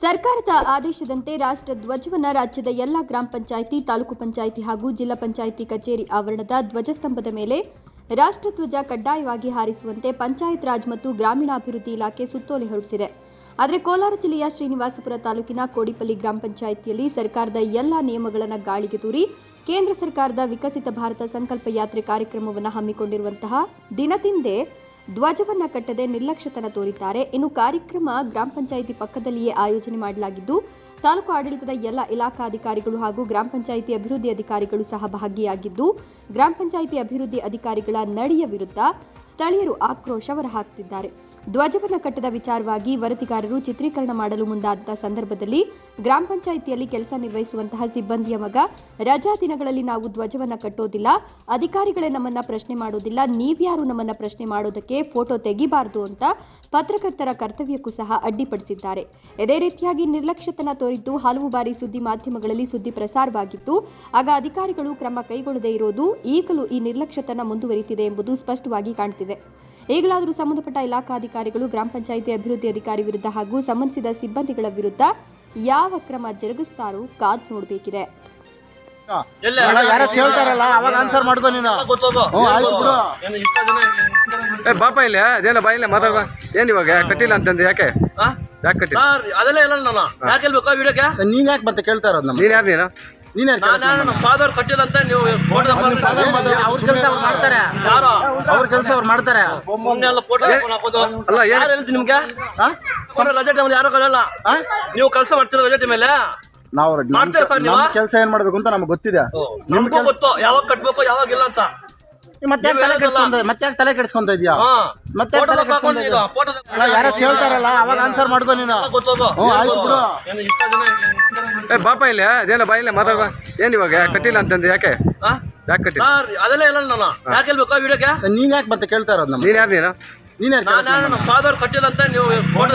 ಸರ್ಕಾರದ ಆದೇಶದಂತೆ ರಾಷ್ಟ್ರ ಧ್ವಜವನ್ನ ರಾಜ್ಯದ ಎಲ್ಲ ಗ್ರಾಮ ಪಂಚಾಯಿತಿ, ತಾಲೂಕು ಪಂಚಾಯಿತಿ ಹಾಗೂ ಜಿಲ್ಲಾ ಪಂಚಾಯಿತಿ ಕಚೇರಿ ಆವರಣದ ಧ್ವಜಸ್ತಂಭದ ಮೇಲೆ ರಾಷ್ಟ್ರಧ್ವಜ ಕಡ್ಡಾಯವಾಗಿ ಹಾರಿಸುವಂತೆ ಪಂಚಾಯತ್ ರಾಜ್ ಮತ್ತು ಗ್ರಾಮೀಣಾಭಿವೃದ್ಧಿ ಇಲಾಖೆ ಸುತ್ತೋಲೆ ಹೊರಡಿಸಿದೆ. ಆದರೆ ಕೋಲಾರ ಜಿಲ್ಲೆಯ ಶ್ರೀನಿವಾಸಪುರ ತಾಲೂಕಿನ ಕೋಡಿಪಲ್ಲಿ ಗ್ರಾಮ ಪಂಚಾಯಿತಿಯಲ್ಲಿ ಸರ್ಕಾರದ ಎಲ್ಲ ನಿಯಮಗಳನ್ನು ಗಾಳಿಗೆ ತೂರಿ ಕೇಂದ್ರ ಸರ್ಕಾರದ ವಿಕಸಿತ ಭಾರತ ಸಂಕಲ್ಪ ಯಾತ್ರೆ ಕಾರ್ಯಕ್ರಮವನ್ನು ಹಮ್ಮಿಕೊಂಡಿರುವಂತಹ ದಿನದಿಂದೆ ಧ್ವಜವನ್ನ ಕಟ್ಟದೆ ನಿರ್ಲಕ್ಷ್ಯತನ ತೋರಿದ್ದಾರೆ. ಇನ್ನು ಕಾರ್ಯಕ್ರಮ ಗ್ರಾಮ ಪಂಚಾಯಿತಿ ಪಕ್ಕದಲ್ಲಿಯೇ ಆಯೋಜನೆ ಮಾಡಲಾಗಿದ್ದು, ತಾಲೂಕು ಆಡಳಿತದ ಎಲ್ಲ ಇಲಾಖಾ ಅಧಿಕಾರಿಗಳು ಹಾಗೂ ಗ್ರಾಮ ಪಂಚಾಯಿತಿ ಅಭಿವೃದ್ಧಿ ಅಧಿಕಾರಿಗಳು ಸಹ ಭಾಗಿಯಾಗಿದ್ದು ಗ್ರಾಮ ಪಂಚಾಯಿತಿ ಅಭಿವೃದ್ಧಿ ಅಧಿಕಾರಿಗಳ ನಡೆಯ ವಿರುದ್ಧ ಸ್ಥಳೀಯರು ಆಕ್ರೋಶ ಹೊರಹಾಕ್ತಿದ್ದಾರೆ. ಧ್ವಜವನ್ನ ಕಟ್ಟದ ವಿಚಾರವಾಗಿ ವರದಿಗಾರರು ಚಿತ್ರೀಕರಣ ಮಾಡಲು ಮುಂದಾದ ಸಂದರ್ಭದಲ್ಲಿ ಗ್ರಾಮ ಪಂಚಾಯಿತಿಯಲ್ಲಿ ಕೆಲಸ ನಿರ್ವಹಿಸುವಂತಹ ಸಿಬ್ಬಂದಿಯ ಮಗ, ರಜಾ ದಿನಗಳಲ್ಲಿ ನಾವು ಧ್ವಜವನ್ನ ಕಟ್ಟೋದಿಲ್ಲ, ಅಧಿಕಾರಿಗಳೇ ನಮ್ಮನ್ನ ಪ್ರಶ್ನೆ ಮಾಡೋದಿಲ್ಲ, ನೀವ್ಯಾರು ನಮ್ಮನ್ನ ಪ್ರಶ್ನೆ ಮಾಡೋದಕ್ಕೆ ಫೋಟೋ ತೆಗಿಬಾರದು ಅಂತ ಪತ್ರಕರ್ತರ ಕರ್ತವ್ಯಕ್ಕೂ ಸಹ ಅಡ್ಡಿಪಡಿಸಿದ್ದಾರೆ. ಇದೇ ರೀತಿಯಾಗಿ ನಿರ್ಲಕ್ಷ್ಯತನ ತೋರಿದ್ದು ಹಲವು ಬಾರಿ ಸುದ್ದಿ ಮಾಧ್ಯಮಗಳಲ್ಲಿ ಸುದ್ದಿ ಪ್ರಸಾರವಾಗಿತ್ತು. ಆಗ ಅಧಿಕಾರಿಗಳು ಕ್ರಮ ಕೈಗೊಳ್ಳದೇ ಇರೋದು ಈಗಲೂ ಈ ನಿರ್ಲಕ್ಷ್ಯತನ ಮುಂದುವರಿಸಿದೆ ಎಂಬುದು ಸ್ಪಷ್ಟವಾಗಿ ಕಾಣ್ತಿದೆ. ಈಗಲಾದರೂ ಸಂಬಂಧಪಟ್ಟ ಇಲಾಖಾ ಅಧಿಕಾರಿಗಳು ಗ್ರಾಮ ಪಂಚಾಯಿತಿ ಅಭಿವೃದ್ಧಿ ಅಧಿಕಾರಿ ವಿರುದ್ಧ ಹಾಗೂ ಸಂಬಂಧಿಸಿದ ಸಿಬ್ಬಂದಿಗಳ ವಿರುದ್ಧ ಯಾವ ಕ್ರಮ ಜರುಗಿಸ್ತಾರೋ ಕಾದ್ ನೋಡಬೇಕಿದೆ. ಎಲ್ಲೇ? ಅಲ್ಲ, ಯಾರೋ ಕೇಳ್ತಾರಲ್ಲ ಅವಾಗ ಆನ್ಸರ್ ಮಾಡ್ಕೊ ನೀನು. ಏ ಬಾಪ ಇಲ್ಲ ಅದೇನ ಬಾ ಇಲ್ಲ ಮಾತಾಡ ಏನ್ ಇವಾಗ ಕಟ್ಟಿಲ್ಲ ಅಂತಂದು ಯಾಕೆ? ಯಾಕೆ ಕಟ್ಟಿಲ್ಲ? ಸಾರ್, ಅದೆಲ್ಲ ಇಲ್ಲ ನಾನು. ಯಾಕೆ ಹೇಳ್ಬೇಕಾ ವಿಡಿಯೋಗೆ? ನೀನ್ ಯಾಕೆ ಮತ್ತೆ ಕೇಳ್ತಾ ಇರೋದು ನೀನ್ ಯಾರು ನೀನು? ನೀನ್ ಯಾರು ಫಾದರ್ ಕಟ್ಟಿಲ್ಲ ಅಂತ ನೀವು ಫೋಟೋ ಅವ್ರ ಕೆಲಸ ಮಾಡ್ತಾರೆ. ಯಾರು? ಕೆಲಸ ಅವ್ರು ಮಾಡ್ತಾರೆ. ಮೊನ್ನೆ ಎಲ್ಲ ಫೋಟೋ ಹಾಕೋದು. ಅಲ್ಲ, ಯಾರು ಹೇಳ್ತೀನಿ ನಿಮ್ಗೆ? ರಜೆ ಟೈಮಲ್ಲಿ ಯಾರು ಕಳಲ್ಲ? ನೀವು ಕೆಲಸ ಮಾಡ್ತೀರ ರಜೆ ಟೈಮಲ್ಲಿ ನಾವು ಮಾಡ್ತೀರ ಸರ್ ನೀವು? ಕೆಲಸ ಏನ್ ಮಾಡ್ಬೇಕು ಅಂತ ನಮ್ಗೆ ಗೊತ್ತಿದೆ. ನಮಗೂ ಗೊತ್ತು. ಯಾವಾಗ ಕಟ್ಬೇಕು ಯಾವಾಗ ಇಲ್ಲ ಅಂತ. ಮತ್ತೆ ಮತ್ತೆ ಯಾಕ್ ತಲೆ ಕೆಡ್ಸ್ಕೊಂತ ಇದೀಯಾ ಹಾ. ಮತ್ತೆ ಯಾರೋ ಕೇಳ್ತಾರಲ್ಲ ಅವಾಗ ಆನ್ಸರ್ ಮಾಡ್ಕೊ ನೀನು. ಏ ಬಾಪ ಇಲ್ಲ ಅದೇನ ಬಾ ಇಲ್ಲ ಮಾತಾಡ ಏನ್ ಇವಾಗ? ಕಟ್ಟಿಲ್ಲ ಅಂತಂದು ಯಾಕೆ? ಆ? ಯಾಕೆ ಸಾರ್, ಅದೆಲ್ಲ ಹೇಳಲ್ಲ ನಾನು ಯಾಕೆ ಹೇಳ್ಬೇಕಾ ವಿಡಿಯೋಗೆ? ನೀನ್ ಯಾಕೆ ಮತ್ತೆ ಕೇಳ್ತಾ ಇರೋದು ನಮ್ಮ ನೀನ್ ಯಾರು ನೀನು ನೀನ್ ಯಾಕೆ ನಾನು ನಮ್ಮ ಫಾದರ್ ಕಟ್ಟಿಲ್ಲ ಅಂತ ನೀವು ಫೋಟೋ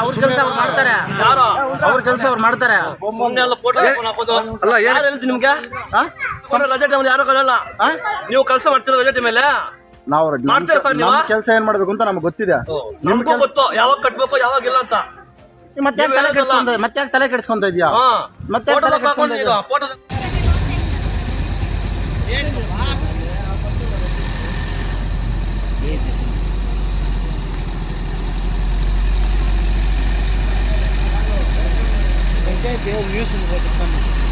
ಅವ್ರ ಕೆಲಸ ಅವ್ರು ಮಾಡ್ತಾರೆ. ಯಾರು? ಅವ್ರ ಕೆಲಸ ಅವ್ರು ಮಾಡ್ತಾರೆ. ಸುಮ್ಮನೆ ಎಲ್ಲ ಫೋಟೋ ಹಾಕೋದು. ಅಲ್ಲ, ಏನ್- ಯಾರು ಹೇಳ್ತೀನಿ ನಿಮ್ಗೆ? ಆ? ಸುಮ್ಮನೆ ರಜೆ ಟೈಮಲ್ಲಿ ಯಾರು ಕಳಲ್ಲ? ಆ? ನೀವು ಕೆಲಸ ಮಾಡ್ತೀರ ರಜೆ ಟೈಮಲ್ಲಿ ನಾವು ಮಾಡ್ತೀರಾ ಸರ್ ನೀವು? ನಮ್ಮ ಕೆಲಸ ಏನ್ ಮಾಡ್ಬೇಕು ಅಂತ ನಮ್ಗೆ ಗೊತ್ತಿದೆ. ನಿಮ್ಗೂ ಗೊತ್ತು. ಯಾವಾಗ ಕಟ್ಬೇಕು ಯಾವಾಗ ಇಲ್ಲ ಅಂತ. ಮತ್ತೆ ಮತ್ತೆ ಯಾಕ್ ತಲೆ ಕೆಡ್ಸ್ಕೊಂತ ಇದೀಯಾ? ಹಾ. ಮತ್ತೆ ಯಾಕ್ ಫೋಟೋ ತಲೆ